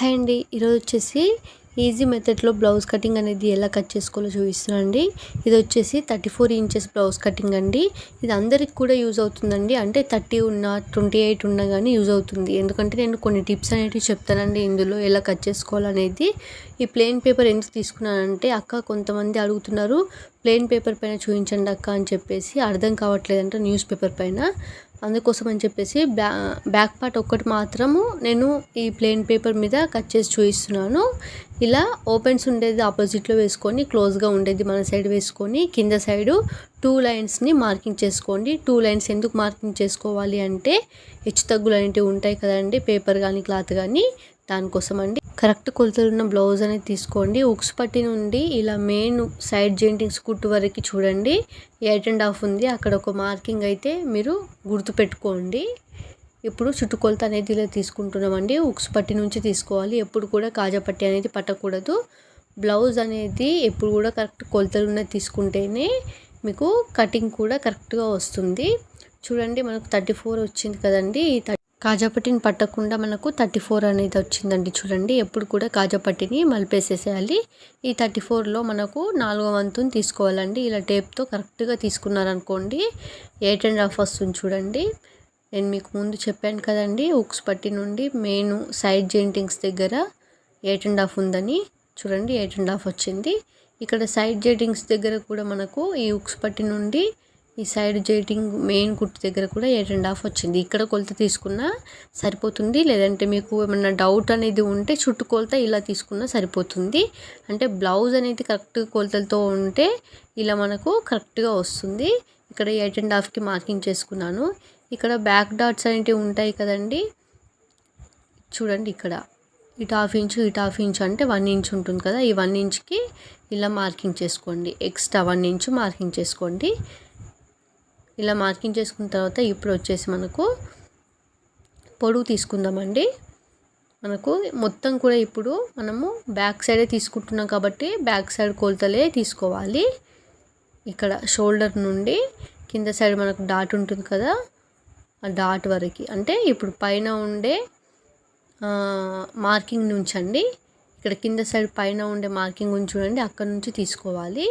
Hi అండి. ఈరోజు వచ్చేసి ఈజీ మెథడ్లో బ్లౌజ్ కటింగ్ అనేది ఎలా కట్ చేసుకోవాలో చూపిస్తున్నాను అండి. ఇది వచ్చేసి thirty four inches blouse cutting అండి. ఇది అందరికి కూడా యూజ్ అవుతుందండి. అంటే థర్టీ ఉన్న ట్వంటీ ఎయిట్ ఉన్నా కానీ యూజ్ అవుతుంది. ఎందుకంటే నేను కొన్ని టిప్స్ అనేవి చెప్తానండి ఇందులో ఎలా కట్ చేసుకోవాలనేది. ఈ ప్లెయిన్ పేపర్ ఎందుకు తీసుకున్నానంటే అక్క కొంతమంది అడుగుతున్నారు ప్లెయిన్ పేపర్ పైన చూపించండి అక్క అని చెప్పేసి. అర్థం కావట్లేదంట న్యూస్ పేపర్ పైన. అందుకోసం అని చెప్పేసి బ్యా బ్యాక్ పార్ట్ ఒక్కటి మాత్రము నేను ఈ ప్లెయిన్ పేపర్ మీద కట్ చేసి చూపిస్తున్నాను ఇలా ఓపెన్స్ ఉండేది ఆపోజిట్లో వేసుకొని క్లోజ్గా ఉండేది మన సైడ్ వేసుకొని కింద సైడు టూ లైన్స్ని మార్కింగ్ చేసుకోండి. టూ లైన్స్ ఎందుకు మార్కింగ్ చేసుకోవాలి అంటే హెచ్చు తగ్గులు అనేవి ఉంటాయి కదండి పేపర్ కానీ క్లాత్ కానీ. దానికోసం అండి కరెక్ట్ కొలతలు ఉన్న బ్లౌజ్ అనేది తీసుకోండి. ఉక్స్ పట్టి నుండి ఇలా మెయిన్ సైడ్ జెయింటింగ్స్ కుట్టు వరకు చూడండి. ఎయిట్ అండ్ హాఫ్ ఉంది. అక్కడ ఒక మార్కింగ్ అయితే మీరు గుర్తుపెట్టుకోండి ఇప్పుడు చుట్టుకొలత అనేది ఇలా తీసుకుంటున్నామండి. ఉక్స్ పట్టి నుంచి తీసుకోవాలి. ఎప్పుడు కూడా కాజాపట్టి అనేది పట్టకూడదు. బ్లౌజ్ అనేది ఎప్పుడు కూడా కరెక్ట్ కొలతలు ఉన్నది తీసుకుంటేనే మీకు కటింగ్ కూడా కరెక్ట్గా వస్తుంది. చూడండి మనకు థర్టీ ఫోర్ వచ్చింది కదండి. ఈ కాజాపట్టిని పట్టకుండా మనకు థర్టీ ఫోర్ అనేది వచ్చిందండి. చూడండి ఎప్పుడు కూడా కాజాపట్టిని మలిపేసేసేయాలి. ఈ థర్టీ ఫోర్లో మనకు నాలుగో వంతుని తీసుకోవాలండి. ఇలా టేప్తో కరెక్ట్గా తీసుకున్నారనుకోండి ఎయిట్ అండ్ హాఫ్ వస్తుంది చూడండి. నేను మీకు ముందు చెప్పాను కదండి ఉక్స్ పట్టి నుండి మెయిన్ సైడ్ జెయింటింగ్స్ దగ్గర ఎయిట్ అండ్ హాఫ్ ఉందని. చూడండి ఎయిట్ అండ్ హాఫ్ వచ్చింది. ఇక్కడ సైడ్ జెయింటింగ్స్ దగ్గర కూడా మనకు ఈ ఉక్స్ పట్టి నుండి ఈ సైడ్ జైటింగ్ మెయిన్ కుట్టు దగ్గర కూడా ఎయిట్ అండ్ హాఫ్ వచ్చింది. ఇక్కడ కొలత తీసుకున్నా సరిపోతుంది. లేదంటే మీకు ఏమన్నా డౌట్ అనేది ఉంటే చుట్టు కొలత ఇలా తీసుకున్నా సరిపోతుంది. అంటే బ్లౌజ్ అనేది కరెక్ట్ కొలతలతో ఉంటే ఇలా మనకు కరెక్ట్గా వస్తుంది. ఇక్కడ ఎయిట్ అండ్ హాఫ్కి మార్కింగ్ చేసుకున్నాను. ఇక్కడ బ్యాక్ డాట్స్ అనేవి ఉంటాయి కదండి. చూడండి ఇక్కడ. ఇటు హాఫ్ ఇంచు ఇటు హాఫ్ ఇంచు అంటే వన్ ఇంచ్ ఉంటుంది కదా. ఈ వన్ ఇంచ్కి ఇలా మార్కింగ్ చేసుకోండి. ఎక్స్ట్రా వన్ ఇంచు మార్కింగ్ చేసుకోండి. ఇలా మార్కింగ్ చేసుకున్న తర్వాత ఇప్పుడు వచ్చేసి మనకు పొడుగు తీసుకుందామండి. మనకు మొత్తం కూడా ఇప్పుడు మనము బ్యాక్ సైడే తీసుకుంటున్నాం కాబట్టి బ్యాక్ సైడ్ కొలతలే తీసుకోవాలి. ఇక్కడ షోల్డర్ నుండి కింద సైడ్ మనకు డాట్ ఉంటుంది కదా ఆ డాట్ వరకు. అంటే ఇప్పుడు పైన ఉండే మార్కింగ్ నుంచి అండి ఇక్కడ కింద సైడ్ పైన ఉండే మార్కింగ్ చూడండి అక్కడ నుంచి తీసుకోవాలి.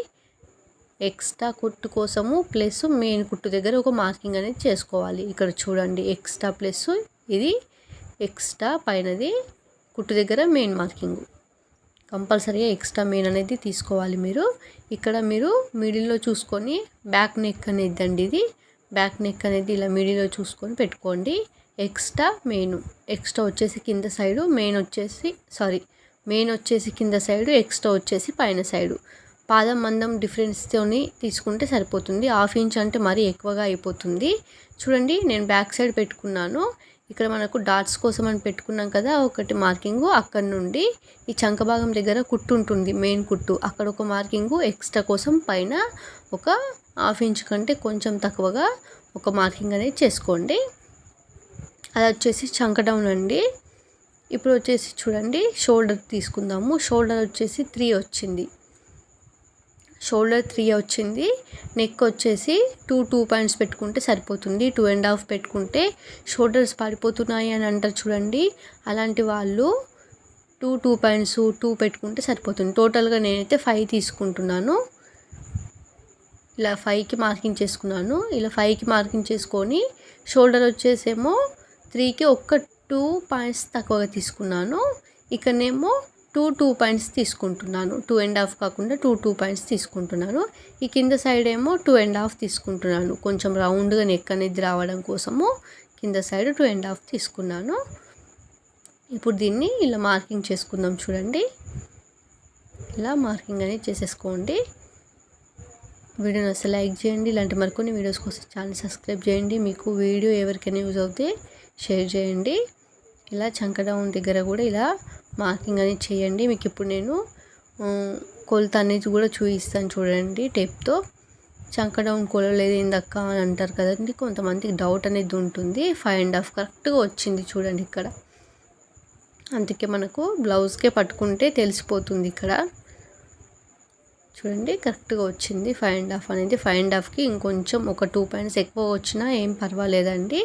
ఎక్స్ట్రా కుట్టు కోసము ప్లస్ మెయిన్ కుట్టు దగ్గర ఒక మార్కింగ్ అనేది చేసుకోవాలి. ఇక్కడ చూడండి ఎక్స్ట్రా ప్లస్ ఇది ఎక్స్ట్రా పైనది కుట్టు దగ్గర మెయిన్ మార్కింగ్. కంపల్సరీగా ఎక్స్ట్రా మెయిన్ అనేది తీసుకోవాలి మీరు. ఇక్కడ మీరు మిడిల్లో చూసుకొని బ్యాక్ నెక్ అనేది అండి ఇది. బ్యాక్ నెక్ అనేది ఇలా మిడిల్లో చూసుకొని పెట్టుకోండి. ఎక్స్ట్రా మెయిన్ ఎక్స్ట్రా వచ్చేసి కింద సైడు మెయిన్ వచ్చేసి సారీ మెయిన్ వచ్చేసి కింద సైడు ఎక్స్ట్రా వచ్చేసి పైన సైడు. పాదం మందం డిఫరెన్స్తోని తీసుకుంటే సరిపోతుంది. హాఫ్ ఇంచ్ అంటే మరీ ఎక్కువగా అయిపోతుంది. చూడండి నేను బ్యాక్ సైడ్ పెట్టుకున్నాను. ఇక్కడ మనకు డాట్స్ కోసం అని పెట్టుకున్నాం కదా ఒకటి మార్కింగు అక్కడ నుండి ఈ చంక భాగం దగ్గర కుట్టు ఉంటుంది మెయిన్ కుట్టు. అక్కడ ఒక మార్కింగు ఎక్స్ట్రా కోసం పైన ఒక హాఫ్ ఇంచ్ కంటే కొంచెం తక్కువగా ఒక మార్కింగ్ అనేది చేసుకోండి. అది వచ్చేసి చంక డౌన్ అండి. ఇప్పుడు వచ్చేసి చూడండి షోల్డర్ తీసుకుందాము. షోల్డర్ వచ్చేసి త్రీ వచ్చింది. షోల్డర్ త్రీ వచ్చింది. నెక్ వచ్చేసి టూ టూ పాయింట్స్ పెట్టుకుంటే సరిపోతుంది. టూ అండ్ హాఫ్ పెట్టుకుంటే షోల్డర్స్ పడిపోతున్నాయి అని అంటారు చూడండి. అలాంటి వాళ్ళు టూ టూ పాయింట్స్ టూ పెట్టుకుంటే సరిపోతుంది. టోటల్గా నేనైతే ఫైవ్ తీసుకుంటున్నాను. ఇలా ఫైవ్కి మార్కింగ్ చేసుకున్నాను. ఇలా ఫైవ్కి మార్కింగ్ చేసుకొని షోల్డర్ వచ్చేసేమో త్రీకి ఒక్క టూ పాయింట్స్ తక్కువగా తీసుకున్నాను. ఇక్కడనేమో టూ టూ పాయింట్స్ తీసుకుంటున్నాను. టూ అండ్ హాఫ్ కాకుండా టూ టూ పాయింట్స్ తీసుకుంటున్నాను. ఈ కింద సైడ్ ఏమో టూ అండ్ హాఫ్ తీసుకుంటున్నాను. కొంచెం రౌండ్గా నెక్ అనేది రావడం కోసము కింద సైడ్ టూ అండ్ హాఫ్ తీసుకున్నాను. ఇప్పుడు దీన్ని ఇలా మార్కింగ్ చేసుకుందాం చూడండి. ఇలా మార్కింగ్ అనేది చేసేసుకోండి. వీడియోని అసలు లైక్ చేయండి. ఇలాంటి మరికొన్ని వీడియోస్ కోసం ఛానల్ సబ్స్క్రైబ్ చేయండి. మీకు వీడియో ఎవరికైనా యూజ్ అవుతే షేర్ చేయండి. ఇలా చంకడౌన్ దగ్గర కూడా ఇలా మార్కింగ్ అనేది చేయండి. మీకు ఇప్పుడు నేను కొలత అనేది కూడా చూపిస్తాను చూడండి టేప్తో. చంక డౌన్ కొలలేదు ఇందక్క అని అంటారు కదండి. కొంతమందికి డౌట్ అనేది ఉంటుంది. ఫైవ్ అండ్ హాఫ్ కరెక్ట్గా వచ్చింది చూడండి ఇక్కడ. అందుకే మనకు బ్లౌజ్కే పట్టుకుంటే తెలిసిపోతుంది ఇక్కడ. చూడండి కరెక్ట్గా వచ్చింది. ఫైవ్ అండ్ హాఫ్ అనేది ఫైవ్ అండ్ హాఫ్కి ఇంకొంచెం ఒక టూ పాయింట్స్ ఎక్కువ వచ్చినా ఏం పర్వాలేదండి.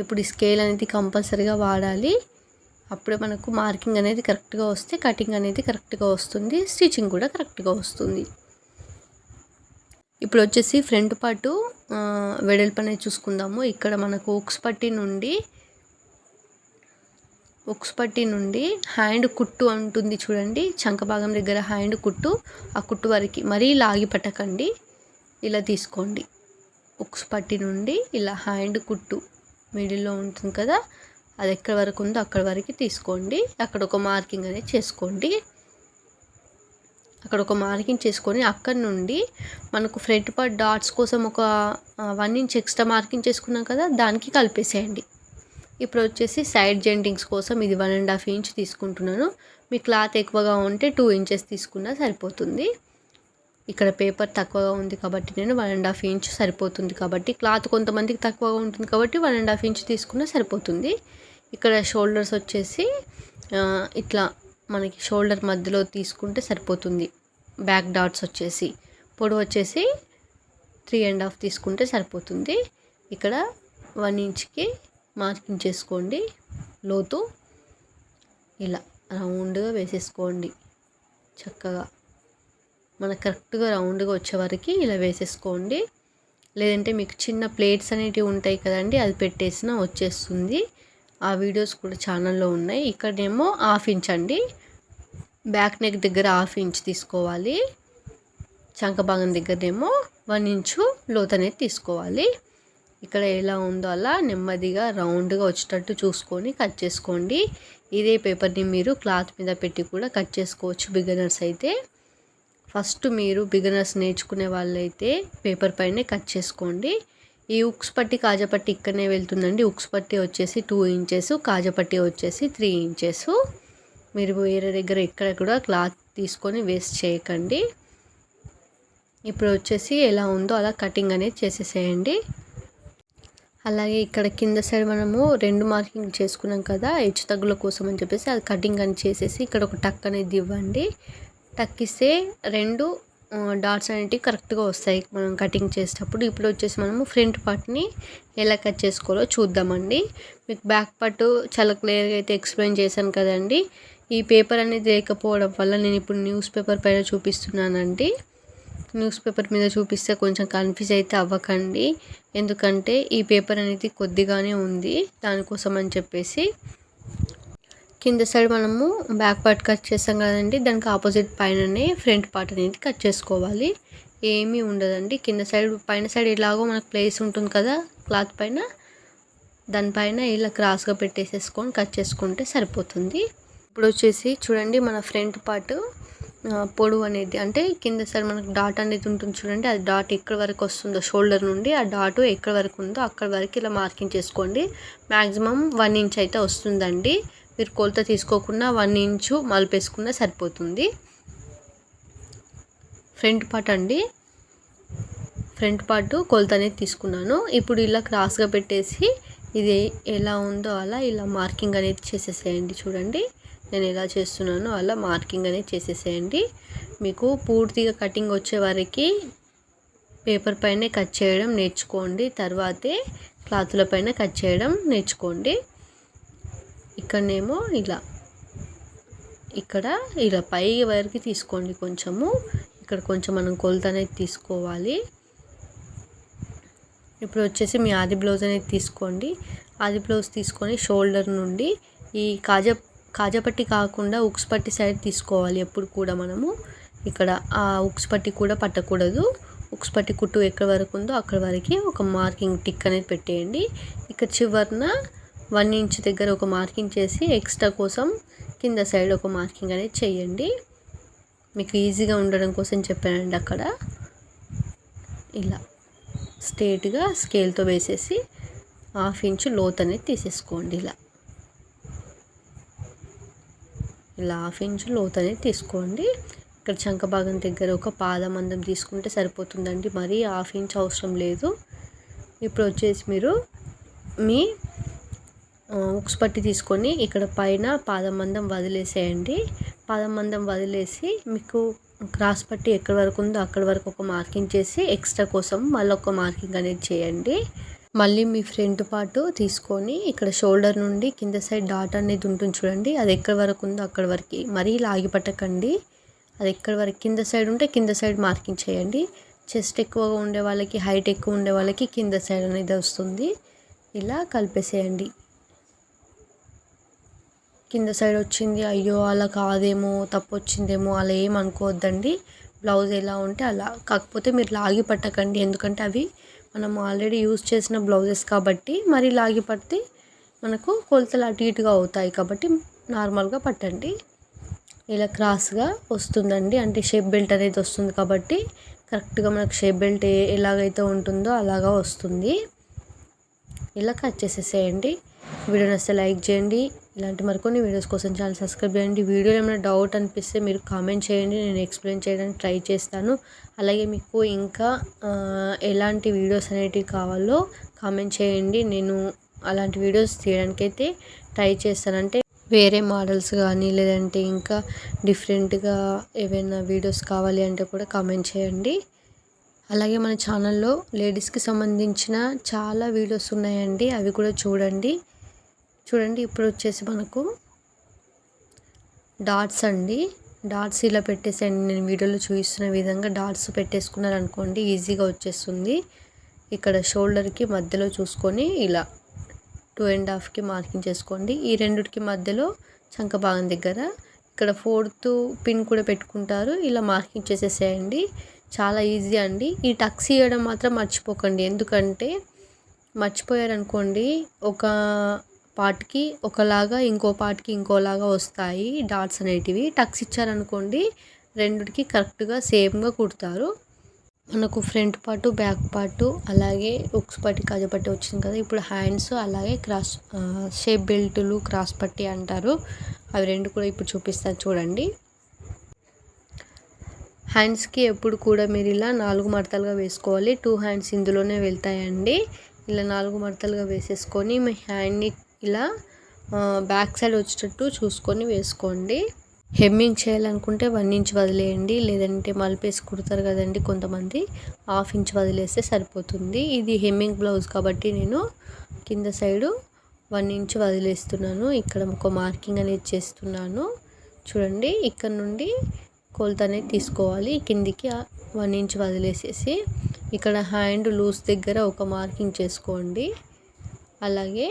ఇప్పుడు ఈ స్కేల్ అనేది కంపల్సరీగా వాడాలి. అప్పుడే మనకు మార్కింగ్ అనేది కరెక్ట్గా వస్తే కటింగ్ అనేది కరెక్ట్గా వస్తుంది స్టిచ్చింగ్ కూడా కరెక్ట్గా వస్తుంది. ఇప్పుడు వచ్చేసి ఫ్రంట్ పార్టు వెడల్పు అనేది చూసుకుందాము. ఇక్కడ మనకు ఉక్స్ పట్టి నుండి ఉక్స్ పట్టి నుండి హ్యాండ్ కుట్టు ఉంటుంది చూడండి. చంక భాగం దగ్గర హ్యాండ్ కుట్టు ఆ కుట్టు వరకు మరీ లాగి పట్టకండి. ఇలా తీసుకోండి. ఉక్స్ పట్టి నుండి ఇలా హ్యాండ్ కుట్టు మిడిల్లో ఉంటుంది కదా అది ఎక్కడ వరకు ఉందో అక్కడ వరకు తీసుకోండి. అక్కడ ఒక మార్కింగ్ అనేది చేసుకోండి. అక్కడ ఒక మార్కింగ్ చేసుకొని అక్కడ నుండి మనకు ఫ్రంట్ పార్ట్ డాట్స్ కోసం ఒక వన్ ఇంచ్ ఎక్స్ట్రా మార్కింగ్ చేసుకున్నాం కదా దానికి కలిపేసేయండి. ఇప్పుడు వచ్చేసి సైడ్ జెంటింగ్స్ కోసం ఇది వన్ అండ్ హాఫ్ ఇంచ్ తీసుకుంటున్నాను. మీ క్లాత్ ఎక్కువగా ఉంటే టూ ఇంచెస్ తీసుకున్నా సరిపోతుంది. ఇక్కడ పేపర్ తక్కువగా ఉంది కాబట్టి నేను వన్ అండ్ హాఫ్ ఇంచ్ సరిపోతుంది కాబట్టి క్లాత్ కొంతమందికి తక్కువగా ఉంటుంది కాబట్టి వన్ అండ్ హాఫ్ ఇంచ్ తీసుకున్నా సరిపోతుంది. ఇక్కడ షోల్డర్స్ వచ్చేసి ఇట్లా మనకి షోల్డర్ మధ్యలో తీసుకుంటే సరిపోతుంది. బ్యాక్ డాట్స్ వచ్చేసి. పొడవు వచ్చేసి త్రీ అండ్ హాఫ్ తీసుకుంటే సరిపోతుంది. ఇక్కడ వన్ ఇంచ్కి మార్కింగ్ చేసుకోండి. లోతు ఇలా రౌండ్గా వేసేసుకోండి. చక్కగా. మనకు కరెక్ట్గా రౌండ్గా వచ్చేవరకు ఇలా వేసేసుకోండి. లేదంటే మీకు చిన్న ప్లేట్స్ అనేటివి ఉంటాయి కదండి అది పెట్టేసినా వచ్చేస్తుంది. ఆ వీడియోస్ కూడా ఛానల్లో ఉన్నాయి. ఇక్కడేమో హాఫ్ ఇంచ్ అండి. బ్యాక్ నెక్ దగ్గర హాఫ్ ఇంచ్ తీసుకోవాలి. చంకభాగం దగ్గరేమో వన్ ఇంచు లోత్ అనేది తీసుకోవాలి. ఇక్కడ ఎలా ఉందో అలా నెమ్మదిగా రౌండ్గా వచ్చేటట్టు చూసుకొని కట్ చేసుకోండి. ఇదే పేపర్ని మీరు క్లాత్ మీద పెట్టి కూడా కట్ చేసుకోవచ్చు బిగినర్స్ అయితే. ఫస్ట్ మీరు బిగినర్స్ నేర్చుకునే వాళ్ళైతే పేపర్ పైనే కట్ చేసుకోండి. ఈ ఉక్స్ పట్టి కాజపట్టి ఇక్కడనే వెళ్తుందండి. ఉక్స్ పట్టి వచ్చేసి టూ ఇంచెస్ కాజపట్టి వచ్చేసి త్రీ ఇంచెస్ మీరు వేరే దగ్గర ఎక్కడ కూడా క్లాత్ తీసుకొని వేస్ట్ చేయకండి. ఇప్పుడు వచ్చేసి ఎలా ఉందో అలా కటింగ్ అనేది చేసేసేయండి. అలాగే ఇక్కడ కింద సైడ్ మనము రెండు మార్కింగ్ చేసుకున్నాం కదా హెచ్చు తగ్గుల కోసం అని చెప్పేసి అది కటింగ్ అని చేసేసి ఇక్కడ ఒక టక్ అనేది ఇవ్వండి. టక్ ఇస్తే రెండు డాట్స్ అనేటివి కరెక్ట్గా వస్తాయి. మనం కటింగ్ చేసేటప్పుడు ఇప్పుడు వచ్చేసి మనము ఫ్రంట్ పార్ట్ని ఎలా కట్ చేసుకోవాలో చూద్దామండి. మీకు బ్యాక్ పార్ట్ చాలా క్లియర్గా అయితే ఎక్స్ప్లెయిన్ చేశాను కదండి. ఈ పేపర్ అనేది లేకపోవడం వల్ల నేను ఇప్పుడు న్యూస్ పేపర్ పైన చూపిస్తున్నానండి. న్యూస్ పేపర్ మీద చూపిస్తే కొంచెం కన్ఫ్యూజ్ అయితే అవ్వకండి. ఎందుకంటే ఈ పేపర్ అనేది కొద్దిగానే ఉంది. దానికోసం అని చెప్పేసి కింద సైడ్ మనము బ్యాక్ పార్ట్ కట్ చేస్తాం కదండి. దానికి ఆపోజిట్ పైననే ఫ్రంట్ పార్ట్ అనేది కట్ చేసుకోవాలి. ఏమీ ఉండదండి. కింద సైడ్ పైన సైడ్ ఎలాగో మనకు ప్లేస్ ఉంటుంది కదా క్లాత్ పైన దానిపైన ఇలా క్రాస్గా పెట్టేసేసుకొని కట్ చేసుకుంటే సరిపోతుంది. ఇప్పుడు వచ్చేసి చూడండి మన ఫ్రంట్ పార్ట్ పొడవు అనేది. అంటే కింద సైడ్ మనకు డాట్ అనేది ఉంటుంది చూడండి. అది డాట్ ఎక్కడి వరకు వస్తుందో షోల్డర్ నుండి ఆ డాట్ ఎక్కడి వరకు ఉందో అక్కడి వరకు ఇలా మార్కింగ్ చేసుకోండి. మ్యాక్సిమం వన్ ఇంచ్ అయితే వస్తుందండి. మీరు కొలత తీసుకోకుండా వన్ ఇంచు మలిపేసుకున్నా సరిపోతుంది. ఫ్రంట్ పార్ట్ అండి. ఫ్రంట్ పార్ట్ కొలత అనేది తీసుకున్నాను. ఇప్పుడు ఇలా క్రాస్గా పెట్టేసి ఇది ఎలా ఉందో అలా ఇలా మార్కింగ్ అనేది చేసేసేయండి చూడండి. నేను ఎలా చేస్తున్నానో అలా మార్కింగ్ అనేది చేసేసేయండి. మీకు పూర్తిగా కటింగ్ వచ్చే వరకు పేపర్ పైనే కట్ చేయడం నేర్చుకోండి. తర్వాతే క్లాతుల పైన కట్ చేయడం నేర్చుకోండి. ఇక్కడనేమో ఇలా. ఇక్కడ ఇలా పై వరకు తీసుకోండి కొంచెము. ఇక్కడ కొంచెం మనం కొలత అనేది తీసుకోవాలి. ఇప్పుడు వచ్చేసి మీ ఆది బ్లౌజ్ అనేది తీసుకోండి. ఆది బ్లౌజ్ తీసుకొని షోల్డర్ నుండి ఈ కాజా కాజాపట్టి కాకుండా ఉక్స్ పట్టి సైడ్ తీసుకోవాలి ఎప్పుడు కూడా మనము. ఇక్కడ ఆ ఉక్స్ పట్టి కూడా పట్టకూడదు. ఉక్స్ పట్టి కుట్టు ఎక్కడి వరకు ఉందో అక్కడ వరకు ఒక మార్కింగ్ టిక్ అనేది పెట్టేయండి. ఇక్కడ చివరిన వన్ ఇంచ్ దగ్గర ఒక మార్కింగ్ చేసి ఎక్స్ట్రా కోసం కింద సైడ్ ఒక మార్కింగ్ అనేది చేయండి. మీకు ఈజీగా ఉండడం కోసం చెప్పానండి అక్కడ. ఇలా స్ట్రేట్గా స్కేల్తో వేసేసి హాఫ్ ఇంచ్ లోత్ అనేది తీసేసుకోండి ఇలా. ఇలా హాఫ్ ఇంచ్ లోత్ అనేది తీసుకోండి. ఇక్కడ చంక భాగం దగ్గర ఒక పాదం అందం తీసుకుంటే సరిపోతుందండి. మరీ హాఫ్ ఇంచ్ అవసరం లేదు. ఇప్పుడు వచ్చేసి మీరు మీ ఉక్స్ పట్టి తీసుకొని ఇక్కడ పైన పాదం మందం వదిలేసేయండి. పాదం మందం వదిలేసి మీకు క్రాస్ పట్టి ఎక్కడి వరకు ఉందో అక్కడి వరకు ఒక మార్కింగ్ చేసి ఎక్స్ట్రా కోసం మళ్ళీ ఒక మార్కింగ్ అనేది చేయండి. మళ్ళీ మీ ఫ్రంట్ పార్ట్ తీసుకొని ఇక్కడ షోల్డర్ నుండి కింద సైడ్ డాట్ అనేది ఉంటుంది చూడండి. అది ఎక్కడి వరకు ఉందో అక్కడి వరకు మరీ లాగి పట్టకండి. అది ఎక్కడి వరకు కింద సైడ్ ఉంటే కింద సైడ్ మార్కింగ్ చేయండి. చెస్ట్ ఎక్కువగా ఉండే వాళ్ళకి హైట్ ఎక్కువ ఉండే వాళ్ళకి కింద సైడ్ అనేది వస్తుంది. ఇలా కలిపేసేయండి. కింద సైడ్ వచ్చింది అయ్యో అలా కాదేమో తప్పు వచ్చిందేమో అలా ఏం అనుకోవద్దండి. బ్లౌజ్ ఎలా ఉంటే అలా. కాకపోతే మీరు లాగి పట్టకండి ఎందుకంటే అవి మనం ఆల్రెడీ యూస్ చేసిన బ్లౌజెస్ కాబట్టి మరి లాగి పడితే మనకు కొలతలు అటు ఇటుగా అవుతాయి కాబట్టి నార్మల్గా పట్టండి. ఇలా క్రాస్గా వస్తుందండి అంటే షేప్ బెల్ట్ అనేది వస్తుంది కాబట్టి కరెక్ట్గా మనకు షేప్ బెల్ట్ ఎలాగైతే ఉంటుందో అలాగా వస్తుంది. ఇలా కట్ చేసేసేయండి. వీడియో నచ్చితే లైక్ చేయండి. ఇలాంటి మరికొన్ని వీడియోస్ కోసం ఛానల్ సబ్స్క్రైబ్ చేయండి. వీడియోలో ఏమైనా డౌట్ అనిపిస్తే మీరు కామెంట్ చేయండి. నేను ఎక్స్ప్లెయిన్ చేయడానికి ట్రై చేస్తాను. అలాగే మీకు ఇంకా ఎలాంటి వీడియోస్ అనేటివి కావాలో కామెంట్ చేయండి. నేను అలాంటి వీడియోస్ తీయడానికైతే ట్రై చేస్తానంటే వేరే మోడల్స్ కానీ లేదంటే ఇంకా డిఫరెంట్గా ఏవైనా వీడియోస్ కావాలి అంటే కూడా కామెంట్ చేయండి. అలాగే మన ఛానల్లో లేడీస్కి సంబంధించిన చాలా వీడియోస్ ఉన్నాయండి. అవి కూడా చూడండి. చూడండి ఇప్పుడు వచ్చేసి మనకు డాట్స్ అండి. డాట్స్ ఇలా పెట్టేసండి నేను వీడియోలో చూపిస్తున్న విధంగా డాట్స్ పెట్టేసుకున్నారు అనుకోండి ఈజీగా వచ్చేస్తుంది. ఇక్కడ షోల్డర్కి మధ్యలో చూసుకొని ఇలా టూ అండ్ హాఫ్కి మార్కింగ్ చేసుకోండి. ఈ రెండుకి మధ్యలో చంక భాగం దగ్గర ఇక్కడ ఫోర్త్ పిన్ కూడా పెట్టుకుంటారు. ఇలా మార్కింగ్ చేసేసేయండి. చాలా ఈజీ అండి. ఈ టక్స్ ఇవ్వడం మాత్రం మర్చిపోకండి. ఎందుకంటే మర్చిపోయారనుకోండి ఒక పార్ట్కి ఒకలాగా ఇంకో పార్ట్కి ఇంకోలాగా వస్తాయి డాట్స్ అనేటివి. టక్స్ ఇచ్చారనుకోండి రెండుకి కరెక్ట్గా సేమ్గా కుడతారు. మనకు ఫ్రంట్ పార్టు బ్యాక్ పార్టు అలాగే ఉక్స్ పట్టి కజపట్టి వచ్చింది కదా ఇప్పుడు హ్యాండ్స్ అలాగే క్రాస్ షేప్ బెల్టులు క్రాస్ పట్టి అంటారు. అవి రెండు కూడా ఇప్పుడు చూపిస్తాను చూడండి. హ్యాండ్స్కి ఎప్పుడు కూడా మీరు ఇలా నాలుగు మడతలుగా వేసుకోవాలి. టూ హ్యాండ్స్ ఇందులోనే వెళ్తాయండి. ఇలా నాలుగు మడతలుగా వేసేసుకొని మీ హ్యాండ్ని ఇలా బ్యాక్ సైడ్ వచ్చేటట్టు చూసుకొని వేసుకోండి. హెమ్మింగ్ చేయాలనుకుంటే వన్ ఇంచ్ వదిలేయండి. లేదంటే మలిపేసి కుడతారు కదండి కొంతమంది హాఫ్ ఇంచ్ వదిలేస్తే సరిపోతుంది. ఇది హెమ్మింగ్ బ్లౌజ్ కాబట్టి నేను కింద సైడు వన్ ఇంచ్ వదిలేస్తున్నాను. ఇక్కడ ఒక మార్కింగ్ అనేది చేస్తున్నాను. చూడండి ఇక్కడ నుండి కొలత అనేది తీసుకోవాలి. కిందికి వన్ ఇంచ్ వదిలేసేసి ఇక్కడ హ్యాండ్ లూజ్ దగ్గర ఒక మార్కింగ్ చేసుకోండి. అలాగే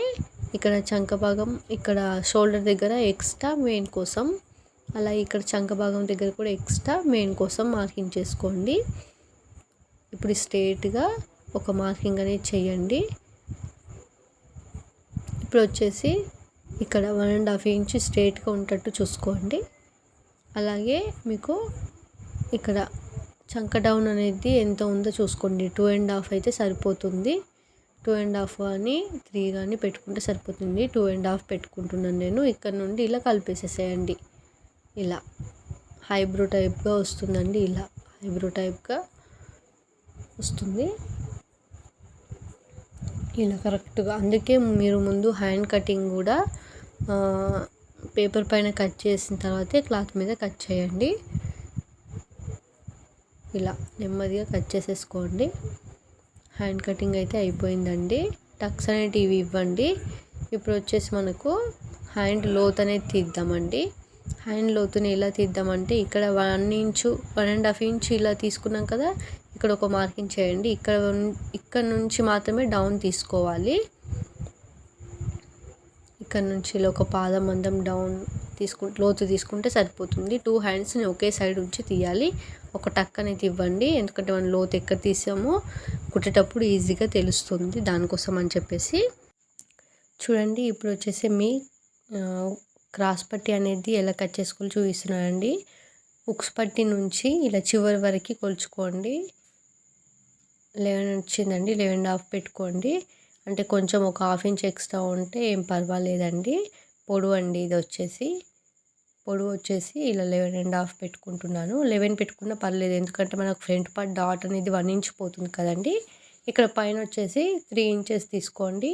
ఇక్కడ చంక భాగం ఇక్కడ షోల్డర్ దగ్గర ఎక్స్ట్రా మెయిన్ కోసం అలా ఇక్కడ చంక భాగం దగ్గర కూడా ఎక్స్ట్రా మెయిన్ కోసం మార్కింగ్ చేసుకోండి. ఇప్పుడు స్ట్రేట్గా ఒక మార్కింగ్ అనేది చేయండి. ఇప్పుడు వచ్చేసి ఇక్కడ వన్ అండ్ హాఫ్ ఇంచ్ స్ట్రేట్గా ఉండేటట్టు చూసుకోండి. అలాగే మీకు ఇక్కడ చంక డౌన్ అనేది ఎంత ఉందో చూసుకోండి. టూ అండ్ హాఫ్ అయితే సరిపోతుంది. టూ అండ్ హాఫ్ కానీ త్రీ కానీ పెట్టుకుంటే సరిపోతుంది. టూ అండ్ హాఫ్ పెట్టుకుంటున్నాను నేను. ఇక్కడ నుండి ఇలా కలిపేసేసేయండి. ఇలా. హైబ్రో టైప్గా వస్తుందండి ఇలా. హైబ్రో టైప్గా వస్తుంది. ఇలా కరెక్ట్గా. అందుకే మీరు ముందు హ్యాండ్ కటింగ్ కూడా పేపర్ పైన కట్ చేసిన తర్వాతే క్లాత్ మీద కట్ చేయండి. ఇలా. నెమ్మదిగా కట్ చేసేసుకోండి. హ్యాండ్ కటింగ్ అయితే అయిపోయిందండి. టక్స్ అనేటివి ఇవ్వండి. ఇప్పుడు వచ్చేసి మనకు హ్యాండ్ లోత్ అనేది తీద్దామండి. హ్యాండ్ లోతుని ఎలా తీద్దామంటే ఇక్కడ one inch one and half inch ఇలా తీసుకున్నాం కదా ఇక్కడ ఒక మార్కింగ్ చేయండి. ఇక్కడ ఇక్కడ నుంచి మాత్రమే డౌన్ తీసుకోవాలి. ఇక్కడ నుంచి ఇలా ఒక పాదం మందం డౌన్ తీసుకు లోతు తీసుకుంటే సరిపోతుంది. టూ హ్యాండ్స్ని ఒకే సైడ్ ఉంచి తీయాలి. ఒక టక్ అనేది ఇవ్వండి. ఎందుకంటే మనం లోతు ఎక్కడ తీసామో కుట్టేటప్పుడు ఈజీగా తెలుస్తుంది దానికోసం అని చెప్పేసి. చూడండి ఇప్పుడు వచ్చేసి మీ క్రాస్ పట్టి అనేది ఎలా కట్ చేసుకోవాలి చూపిస్తున్నానండి. ఉక్స్ పట్టి నుంచి ఇలా చివరి వరకు కొలుచుకోండి. లెవెన్ వచ్చిందండి లెవెన్ హాఫ్ పెట్టుకోండి. అంటే కొంచెం ఒక హాఫ్ ఇంచ్ ఎక్స్ట్రా ఉంటే ఏం పర్వాలేదండి. పొడవు అండి ఇది వచ్చేసి. పొడవు వచ్చేసి ఇలా లెవెన్ అండ్ హాఫ్ పెట్టుకుంటున్నాను. లెవెన్ పెట్టుకున్నా పర్లేదు ఎందుకంటే మనకు ఫ్రంట్ పార్ట్ డాట్ అనేది వన్ ఇంచ్ పోతుంది కదండి. ఇక్కడ పైన వచ్చేసి త్రీ ఇంచెస్ తీసుకోండి.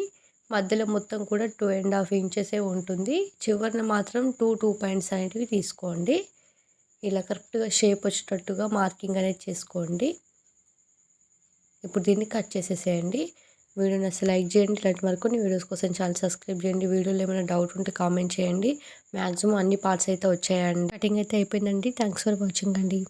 మధ్యలో మొత్తం కూడా టూ అండ్ హాఫ్ ఇంచెసే ఉంటుంది. చివరిన మాత్రం టూ టూ పాయింట్స్ అనేటివి తీసుకోండి. ఇలా కరెక్ట్గా షేప్ వచ్చేటట్టుగా మార్కింగ్ అనేది చేసుకోండి. ఇప్పుడు దీన్ని కట్ చేసేసేయండి. వీడియోని అసలు లైక్ చేయండి. ఇలాంటి మరికొన్ని వీడియోస్ కోసం ఛానల్ సబ్స్క్రైబ్ చేయండి. వీడియోలో ఏమైనా డౌట్ ఉంటే కామెంట్ చేయండి. మ్యాక్సిమం అన్ని పార్ట్స్ అయితే వచ్చాయండి. కటింగ్ అయితే అయిపోయిందండి. థ్యాంక్స్ ఫర్ వాచింగ్ అండి.